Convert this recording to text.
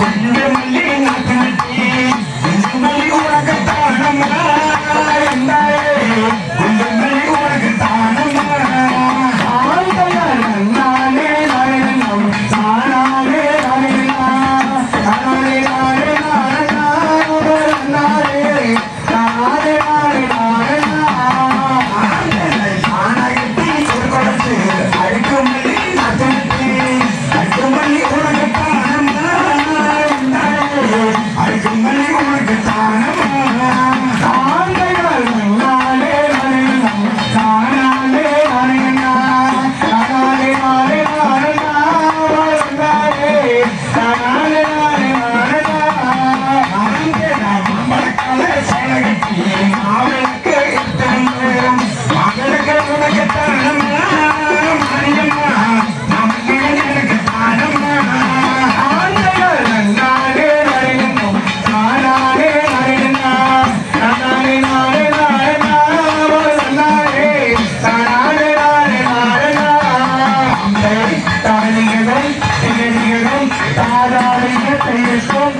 Yeah. தாராளிய பேசும்